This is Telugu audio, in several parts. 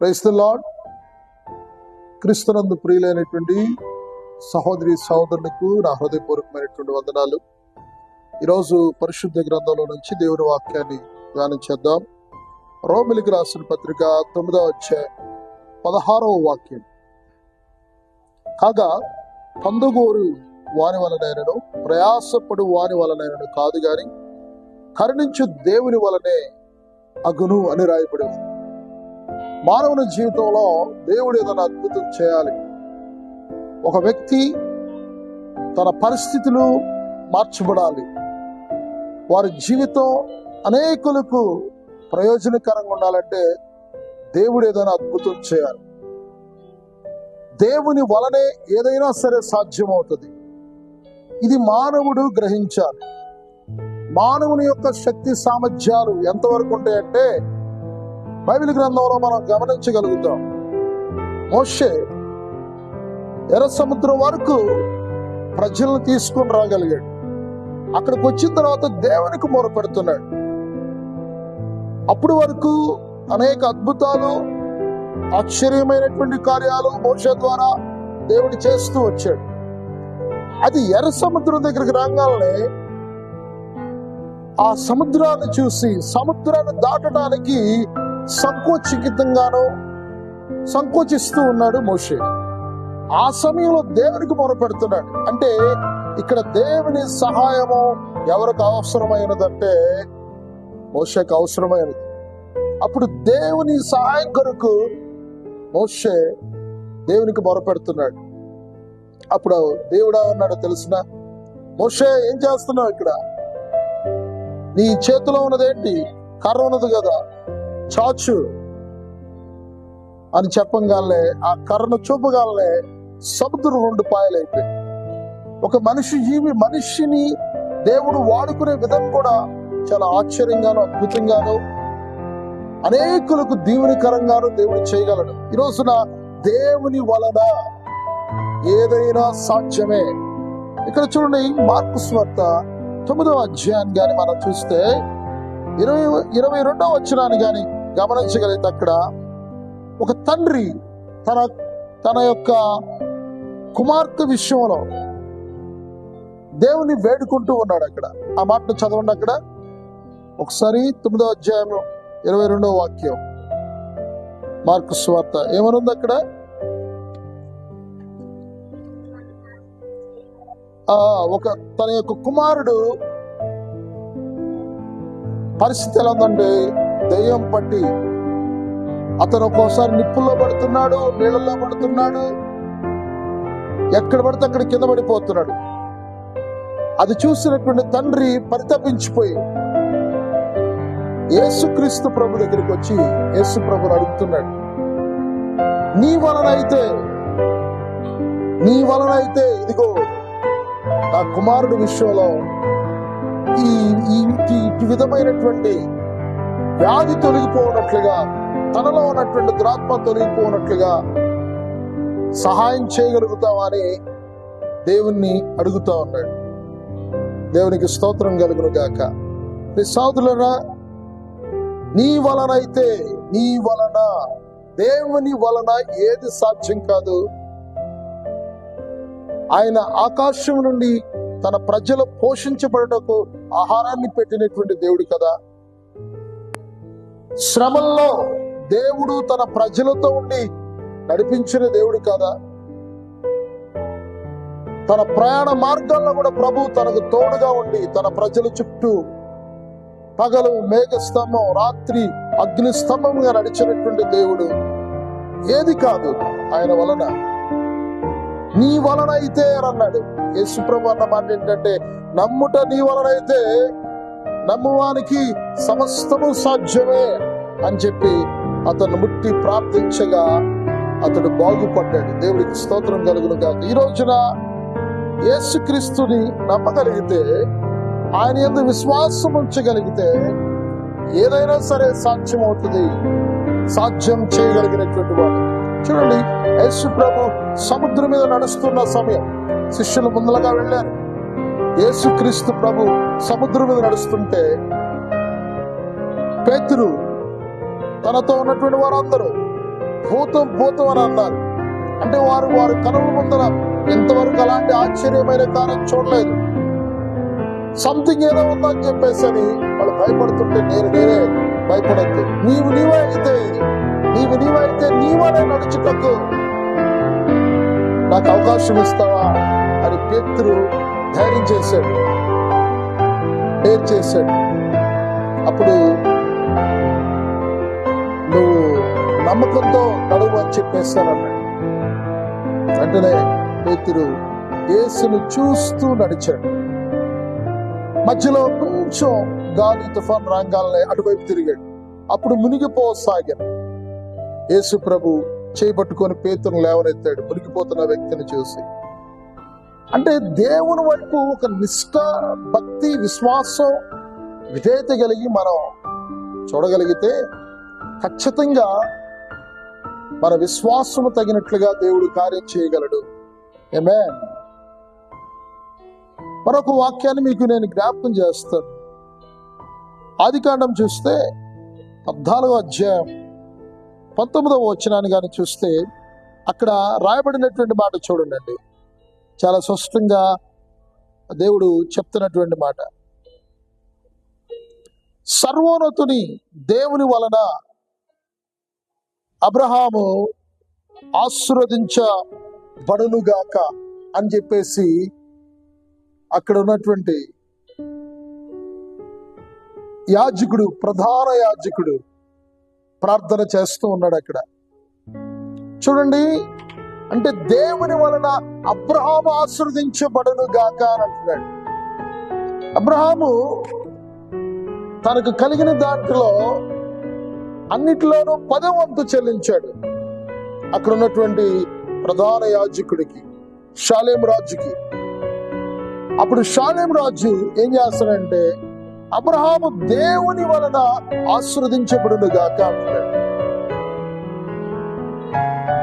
ప్రైస్ ద లాడ్ క్రీస్తునందు ప్రియులైనటువంటి సహోదరి సహోదరులకు నా హృదయపూర్వకమైనటువంటి వందనాలు. ఈరోజు పరిశుద్ధ గ్రంథంలో నుంచి దేవుని వాక్యాన్ని ధ్యానం చేద్దాం. రోమిలికి రాసిన పత్రిక తొమ్మిదవ అధ్యాయం పదహారవ వాక్యం. కాగా పందుగోరు వాని వలనైనను ప్రయాసపడు వాని వలనైనను కాదు గాని కరుణించు దేవుని వలనే అగును అని రాయబడి ఉంది. మానవుని జీవితంలో దేవుడు ఏదైనా అద్భుతం చేయాలి. ఒక వ్యక్తి తన పరిస్థితులు మార్చబడాలి. వారి జీవితం అనేకులకు ప్రయోజనకరంగా ఉండాలంటే దేవుడు ఏదైనా అద్భుతం చేయాలి. దేవుని వలనే ఏదైనా సరే సాధ్యమవుతుంది. ఇది మానవుడు గ్రహించాలి. మానవుని యొక్క శక్తి సామర్థ్యాలు ఎంతవరకు ఉంటాయంటే బైబిల్ గ్రంథంలో మనం గమనించగలుగుతాం. మోషే ఎర్ర సముద్రం వరకు ప్రజలను తీసుకొని రాగలిగాడు. అక్కడికి వచ్చిన తర్వాత దేవునికి మొరపెడుతున్నాడు. అప్పుడు వరకు అనేక అద్భుతాలు ఆశ్చర్యమైనటువంటి కార్యాలు మోష ద్వారా దేవుడు చేస్తూ వచ్చాడు. అది ఎర్ర సముద్రం దగ్గరికి రాగానే ఆ సముద్రాన్ని చూసి సముద్రాన్ని దాటడానికి సంకోచితంగాను సంకోచిస్తూ ఉన్నాడు మోషే. ఆ సమయంలో దేవునికి మొరపెడుతున్నాడు. అంటే ఇక్కడ దేవుని సహాయము ఎవరికి అవసరమైనదంటే మోషేకి అవసరమైనది. అప్పుడు దేవుని సహాయం కొరకు మోషే దేవునికి మొరపెడుతున్నాడు. అప్పుడు దేవుడు ఉన్నాడు తెలిసిన మోషే ఏం చేస్తున్నావు ఇక్కడ? నీ చేతిలో ఉన్నదేంటి? కర్ర ఉన్నది కదా. చాచు అని చెప్పగానే ఆ కర్రను చూపగానే సముద్రం రెండు పాయలైపోయి ఒక మనిషి జీవి మనిషిని దేవుడు వాడుకునే విధం కూడా చాలా ఆశ్చర్యంగాను అద్భుతంగాను అనేకులకు దీవునికరంగాను దేవుడు చేయగలడు. ఈ రోజున దేవుని వలన ఏదైనా సాధ్యమే. ఇక్కడ చూడండి మార్పు స్వార్త తొమ్మిదవ అధ్యాయాన్ని కానీ మనం చూస్తే ఇరవై ఇరవై రెండవ వచ్చినాన్ని కానీ గమనించగలిగితే అక్కడ ఒక తండ్రి తన తన యొక్క కుమార్తె విషయంలో దేవుని వేడుకుంటూ ఉన్నాడు అక్కడ. ఆ మాటను చదవండి అక్కడ. ఒకసారి తొమ్మిదో అధ్యాయం ఇరవై రెండో వాక్యం. మార్కు స్వార్త. ఏమనుంది అక్కడ? ఆ ఒక తన యొక్క కుమారుడు పరిస్థితి ఎలా ఉందంటే దెయ్యం పట్టి అతను ఒక్కోసారి నిప్పుల్లో పడుతున్నాడు నీళ్ళల్లో పడుతున్నాడు. ఎక్కడ పడితే అక్కడ కింద పడిపోతున్నాడు. అది చూసినటువంటి తండ్రి పరితపించిపోయి యేసుక్రీస్తు ప్రభు దగ్గరికి వచ్చి యేసు ప్రభుని అడుగుతున్నాడు. నీ వలనైతే అయితే నీ వలనైతే అయితే ఇదిగో నా కుమారుడు విషయంలో ఈ ఈ విధమైనటువంటి వ్యాధి తొలగిపోనట్లుగా తనలో ఉన్నటువంటి దురాత్మ తొలగిపోనట్లుగా సహాయం చేయగలుగుతామని దేవుణ్ణి అడుగుతా ఉన్నాడు. దేవునికి స్తోత్రం కలుగును గాక. సోదరులరా నీ వలనైతే నీ వలన దేవుని వలన ఏది సాధ్యం కాదు. ఆయన ఆకాశం నుండి తన ప్రజలు పోషించబడటకు ఆహారాన్ని పెట్టినటువంటి దేవుడు కదా. శ్రమల్లో దేవుడు తన ప్రజలతో ఉండి నడిపించిన దేవుడు కదా. తన ప్రయాణ మార్గాల్లో కూడా ప్రభు తనకు తోడుగా ఉండి తన ప్రజల చుట్టూ పగలు మేఘస్తంభం రాత్రి అగ్ని స్తంభంగా నడిచినటువంటి దేవుడు ఏది కాదు ఆయన వలన. నీ వలన అయితే అన్నాడు. యేసుప్రభు అన్న మాట ఏంటంటే నమ్ముట నీ వలన అయితే నమ్మువానికి సమస్తము సాధ్యమే అని చెప్పి అతను ముట్టి ప్రార్థించగా అతడు బాగుపడ్డాడు. దేవుడికి స్తోత్రం కలుగును కాక ఈ రోజున యేసుక్రీస్తుని నమ్మగలిగితే ఆయన ఎందు విశ్వాసం ఉంచగలిగితే ఏదైనా సరే సాధ్యం అవుతుంది సాధ్యం చేయగలిగినటువంటి వాడు. చూడండి యేసు ప్రభు సముద్రం మీద నడుస్తున్న సమయం. శిష్యులు ముందలగా వెళ్ళారు. యేసుక్రీస్తు ప్రభు సముద్రం మీద నడుస్తుంటే పేతురు తనతో ఉన్నటువంటి వారందరూ భూతం భూతం అని అన్నారు. అంటే వారు వారు కనుల ముందర ఇంతవరకు అలాంటి ఆశ్చర్యమైన కార్యం చూడలేదు. సంథింగ్ ఏదో ఉందని చెప్పేసి అని వాళ్ళు భయపడుతుంటే నేను నేనే భయపడద్దు. నీవు నీవే అయితే నీవు నీవే అయితే నీవనే నడుచుటకు నాకు అవకాశం ఇస్తావా? అని పేతురు ధైర్యం చేశాడు. పేరు చేశాడు? అప్పుడు నువ్వు నమ్మకంతో నడువు అని చెప్పేస్తానన్నాడు. వెంటనే పేతురు యేసును చూస్తూ నడిచాడు. మధ్యలో కొంచెం గాలి తుఫాన్ రంగాలని అటువైపు తిరిగాడు. అప్పుడు మునిగిపోసాగాను యేసు ప్రభు చేపట్టుకొని పేతును లేవనెత్తాడు. మునిగిపోతున్న వ్యక్తిని చూసి అంటే దేవుని వైపు ఒక నిష్ఠ భక్తి విశ్వాసం విధేయత కలిగి మనం చూడగలిగితే ఖచ్చితంగా మన విశ్వాసము తగినట్లుగా దేవుడు కార్యం చేయగలడు. ఏమే మరొక వాక్యాన్ని మీకు నేను జ్ఞాపకం చేస్తాను. ఆదికాండం చూస్తే పద్నాలుగో అధ్యాయం పంతొమ్మిదవ వచనాన్ని కానీ చూస్తే అక్కడ రాయబడినటువంటి మాట చూడండి. చాలా స్పష్టంగా దేవుడు చెప్తున్నటువంటి మాట. సర్వోన్నతుని దేవుని వలన అబ్రహాము ఆశీర్వదించబడునుగాక అని చెప్పేసి అక్కడ ఉన్నటువంటి యాజకుడు ప్రధాన యాజకుడు ప్రార్థన చేస్తూ ఉన్నాడు అక్కడ. చూడండి అంటే దేవుని వలన అబ్రహాము ఆశీర్వదించబడును గాక అని అంటున్నాడు. అబ్రహాము తనకు కలిగిన దాంట్లో అన్నిటిలోనూ పదవంతు చెల్లించాడు. అక్కడ ఉన్నటువంటి ప్రధాన యాజకుడికి షాలేం రాజుకి. అప్పుడు షాలేం రాజు ఏం చేస్తాడంటే అబ్రహాము దేవుని వలన ఆశీర్వదించబడును గాక అంటున్నాడు.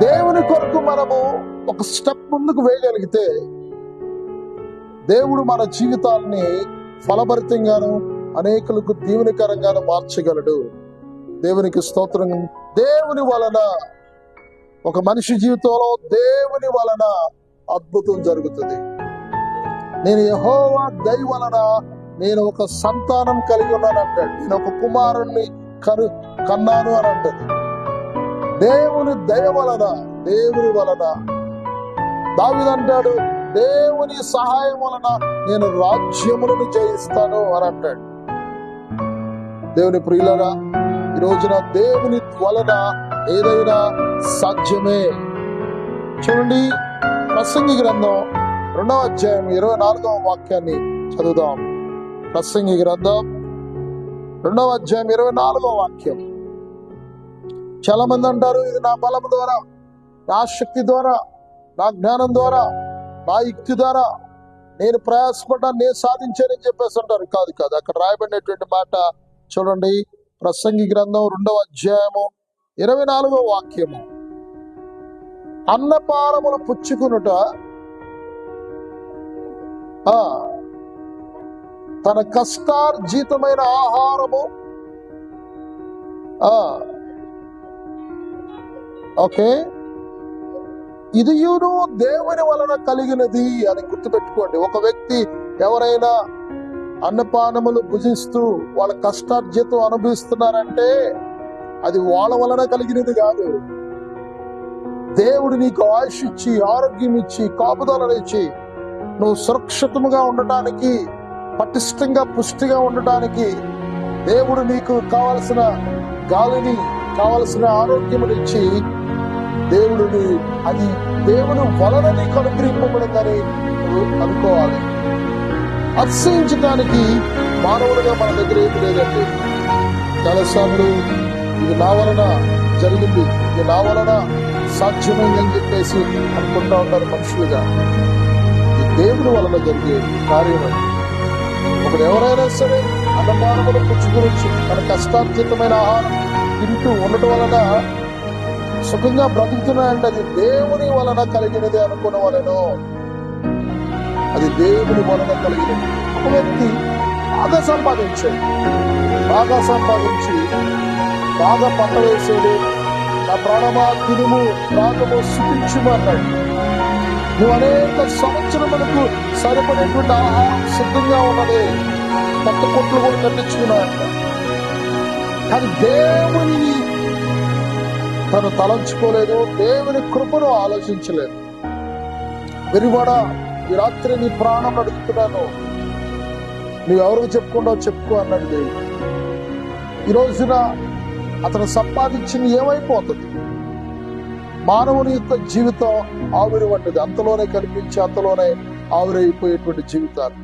దేవుని కొరకు మనము ఒక స్టెప్ ముందుకు వేయగలిగితే దేవుడు మన జీవితాల్ని ఫలభరితంగాను అనేకులకు దీవెనకరంగాను మార్చగలడు. దేవునికి స్తోత్రం. దేవుని వలన ఒక మనిషి జీవితంలో దేవుని వలన అద్భుతం జరుగుతుంది. నేను యహోవా దై వలన నేను ఒక సంతానం కలిగి ఉన్నాను అంటాడు. నేను ఒక కుమారుణ్ణి కను కన్నాను అని అంటాడు. దేవుని దయ వలన దేవుని వలన. దావిదంటాడు దేవుని సహాయం వలన నేను రాజ్యములను జయిస్తాను అని అంటాడు. దేవుని ప్రియులరా ఈ రోజున దేవుని వలన ఏదైనా సాధ్యమే? చూడండి ప్రసంగి గ్రంథం రెండవ అధ్యాయం ఇరవై నాలుగవ వాక్యాన్ని చదువుదాం. ప్రసంగి గ్రంథం రెండవ అధ్యాయం ఇరవై నాలుగవ వాక్యం. చాలా మంది అంటారు ఇది నా బలం ద్వారా నా శక్తి ద్వారా నా జ్ఞానం ద్వారా నా యుక్తి ద్వారా నేను ప్రయాసపడ్డాను నేను సాధించానని చెప్పేసి అంటారు. కాదు కాదు. అక్కడ రాయబడినటువంటి మాట చూడండి. ప్రసంగి గ్రంథం రెండవ అధ్యాయము ఇరవై నాలుగవ వాక్యము. అన్నపారములు పుచ్చుకునుట తన కష్టార్జితమైన ఆహారము ఆ ఓకే? ఇదియును దేవుని వలన కలిగినది అని గుర్తుపెట్టుకోండి. ఒక వ్యక్తి ఎవరైనా అన్నపానములు భుజిస్తూ వాళ్ళ కష్టార్జితం అనుభవిస్తున్నారంటే అది వాళ్ళ వలన కలిగినది కాదు. దేవుడు నీకు ఆయుష్ ఇచ్చి ఆరోగ్యం ఇచ్చి కాపుదలనిచ్చి నువ్వు సురక్షితముగా ఉండటానికి పటిష్టంగా పుష్టిగా ఉండటానికి దేవుడు నీకు కావలసిన గాలిని కావలసిన ఆరోగ్యమునిచ్చి దేవుడిని అది దేవుడు వలనని కనుగ్రహింపబడిందని అనుకోవాలి. అతిశయించడానికి మానవుడిగా మన దగ్గర ఏమి లేదండి. చాలాసార్లు ఇది నా వలన జరిగింది ఇది నా వలన సాధ్యమైందని చెప్పేసి అనుకుంటా ఉంటారు మనుషులుగా. ఇది దేవుడి వలన జరిగే కార్యం ఒకడు ఎవరైనా సరే అన్నపానములు పుచ్చుకునొచ్చు మన కష్టార్జితమైన ఆహారం తింటూ ఉండటం వలన సుఖంగా బ్రతుకుతున్నాయంటే అది దేవుని వలన కలిగినది అనుకున్న వలన అది దేవుని వలన కలిగినది. ఒక వ్యక్తి బాగా సంపాదించాడు బాగా సంపాదించి బాగా పంట వేసాడు నా ప్రాణమా తినుము ప్రాణము సుఖించుము అన్నాడు నువ్వు అనేక సంవత్సరములకు సరిపడేటువంటి ఆహారం సిద్ధంగా ఉన్నది కొత్త కొట్లు కూడా కట్టించుకున్నాడంట కానీ దేవుని తను తలంచుకోలేదు దేవుని కృపను ఆలోచించలేదు. వెరివాడా ఈ రాత్రి నీ ప్రాణం అడుగుతున్నాను నువ్వు ఎవరికి చెప్పుకుంటావు చెప్పుకో అన్నాడు దేవుడు. ఈ రోజున అతను సంపాదించింది ఏమైపోతుంది? మానవుని యొక్క జీవితం ఆవిరి వంటిది. అంతలోనే కనిపించి అంతలోనే ఆవిరైపోయేటువంటి జీవితాలు.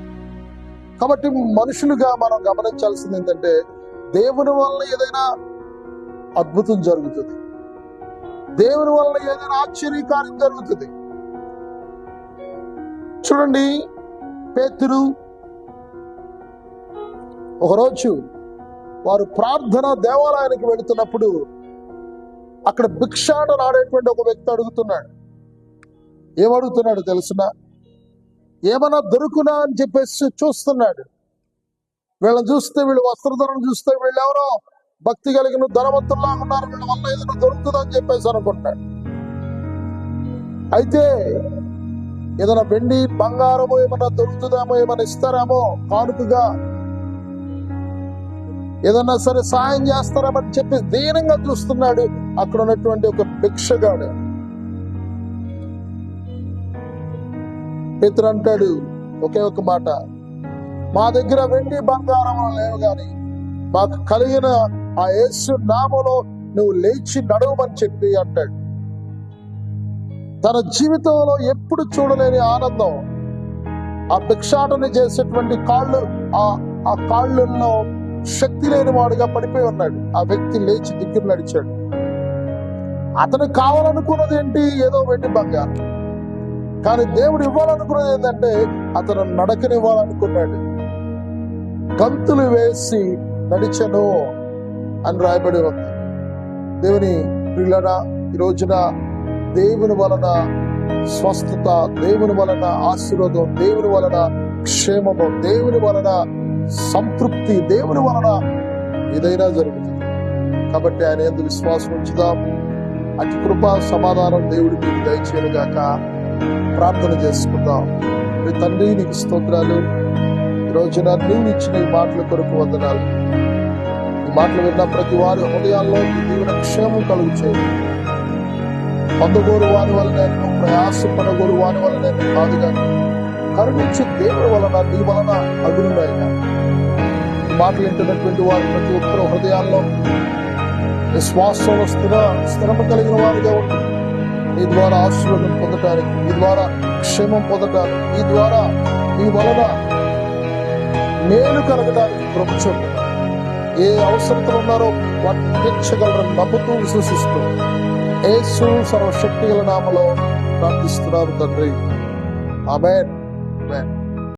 కాబట్టి మనుషులుగా మనం గమనించాల్సింది ఏంటంటే దేవుని వల్ల ఏదైనా అద్భుతం జరుగుతుంది. దేవుని వలన ఏదైనా ఆశ్చర్యకార్యం జరుగుతుంది. చూడండి పేతురు ఒకరోజు వారు ప్రార్థన దేవాలయానికి వెళుతున్నప్పుడు అక్కడ భిక్షాటన ఆడేటువంటి ఒక వ్యక్తి అడుగుతున్నాడు. ఏమడుగుతున్నాడు తెలుసునా? ఏమన్నా దొరుకునా అని చెప్పేసి చూస్తున్నాడు. వీళ్ళని చూస్తే వీళ్ళు వస్త్రధరణ చూస్తే వీళ్ళు భక్తి కలిగిన ధనవంతుల్లా ఉన్నారు. వీళ్ళ వల్ల ఏదైనా దొరుకుతుందని చెప్పేసి అనుకుంటాడు అయితే ఏదైనా వెండి బంగారము ఏమైనా దొరుకుతుందేమో ఏమైనా ఇస్తారేమో కానుకగా ఏదన్నా సరే సాయం చేస్తారేమని చెప్పి దీనంగా చూస్తున్నాడు అక్కడ ఉన్నటువంటి ఒక భిక్షగాడు. పితరు అంటాడు ఒకే ఒక మాట మా దగ్గర వెండి బంగారం లేవు కానీ మాకు కలిగిన ఆ యేసు నామలో నువ్వు లేచి నడవమని చెప్పి అంటాడు. తన జీవితంలో ఎప్పుడు చూడలేని ఆనందం. ఆ భిక్షాటన చేసేటువంటి కాళ్ళు ఆ ఆ కాళ్ళల్లో శక్తి లేని వాడుగా పడిపోయి ఉన్నాడు. ఆ వ్యక్తి లేచి దగ్గర నడిచాడు. అతను కావాలనుకున్నది ఏంటి? ఏదో వెండి బంగారం. కానీ దేవుడు ఇవ్వాలనుకున్నది ఏంటంటే అతను నడకనివ్వాలనుకున్నాడు. గంతులు వేసి నడిచను. అని రాయబడి ఉంది. దేవుని పిల్లల ఈ రోజున దేవుని వలన స్వస్థత దేవుని వలన ఆశీర్వాదం దేవుని వలన క్షేమము దేవుని వలన సంతృప్తి దేవుని వలన ఏదైనా జరుగుతుంది. కాబట్టి ఆయన ఎందుకు విశ్వాసం ఉంచుదాం. అతి కృప సమాధానం దేవుడి మీకు దయచేయను గాక. ప్రార్థన చేసుకుందాం. మీ తండ్రి నీకు స్తోత్రాలు. ఈ రోజున నువ్వు ఇచ్చిన మాటల కొరకు వందనాలు. మాటలు విన్న ప్రతి వారి హృదయాల్లో ఈ క్షేమం కలుగు పొందగోరు వారి వలన ప్రయాసపడగోరు వారి వలన కాదు కానీ కరుణించి దేవుడి వలన నీ వలన అగునులైన మాటలు వింటున్నటువంటి వారు ప్రతి ఒక్కరు హృదయాల్లో విశ్వాసంలో స్థిర స్థిరమ కలిగిన వారిగా ఉంటుంది మీ ద్వారా ఆశీర్వాదం పొందటానికి ఈ ద్వారా క్షేమం పొందటానికి ఈ ద్వారా మీ వలన మేలు కలగడానికి ప్రభుత్వం ఏ అవసరతలు ఉన్నారో వాటిని తీర్చగలరని నమ్ముతూ విశ్వసిస్తూ యేసు సర్వశక్తి నామలో ప్రార్థిస్తున్నారు తండ్రి. ఆమెన్.